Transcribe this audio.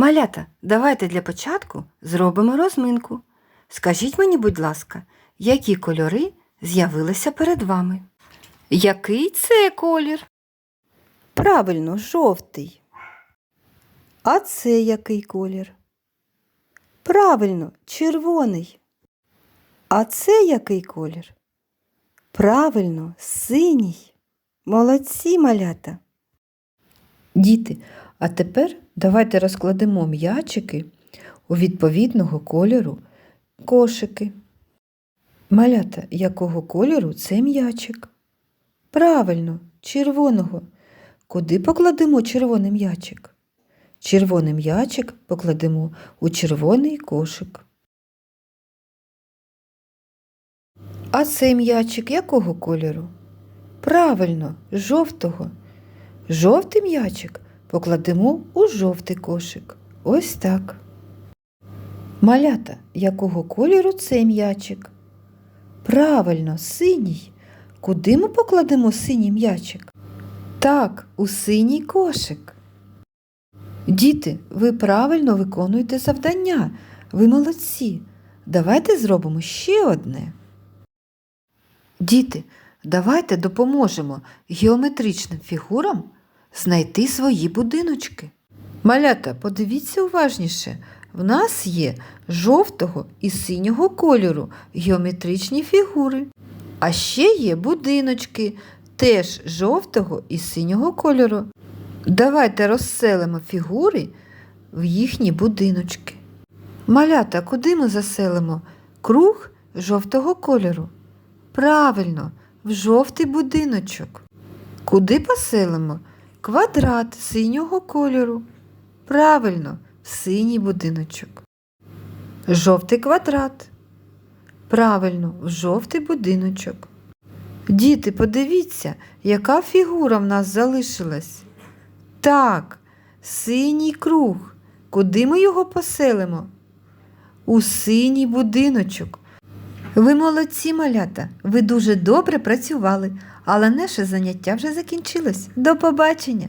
Малята, давайте для початку зробимо розминку. Скажіть мені, будь ласка, які кольори з'явилися перед вами? Який це колір? Правильно, жовтий. А це який колір? Правильно, червоний. А це який колір? Правильно, синій. Молодці малята. Діти, а тепер давайте розкладемо м'ячики у відповідного кольору кошики. Малята, якого кольору це м'ячик? Правильно, червоного. Куди покладемо червоний м'ячик? Червоний м'ячик покладемо у червоний кошик. А цей м'ячик якого кольору? Правильно, жовтого. Жовтий м'ячик покладемо у жовтий кошик. Ось так. Малята, якого кольору цей м'ячик? Правильно, синій. Куди ми покладемо синій м'ячик? Так, у синій кошик. Діти, ви правильно виконуєте завдання. Ви молодці. Давайте зробимо ще одне. Діти, давайте допоможемо геометричним фігурам знайти свої будиночки. Малята, подивіться уважніше. В нас є жовтого і синього кольору геометричні фігури. А ще є будиночки теж жовтого і синього кольору. Давайте розселимо фігури в їхні будиночки. Малята, куди ми заселимо? Круг жовтого кольору. Правильно, в жовтий будиночок. Куди поселимо? Квадрат синього кольору. Правильно, синій будиночок. Жовтий квадрат. Правильно, жовтий будиночок. Діти, подивіться, яка фігура в нас залишилась. Так, синій круг. Куди ми його поселимо? У синій будиночок. Ви молодці, малята, ви дуже добре працювали, але наше заняття вже закінчилось. До побачення!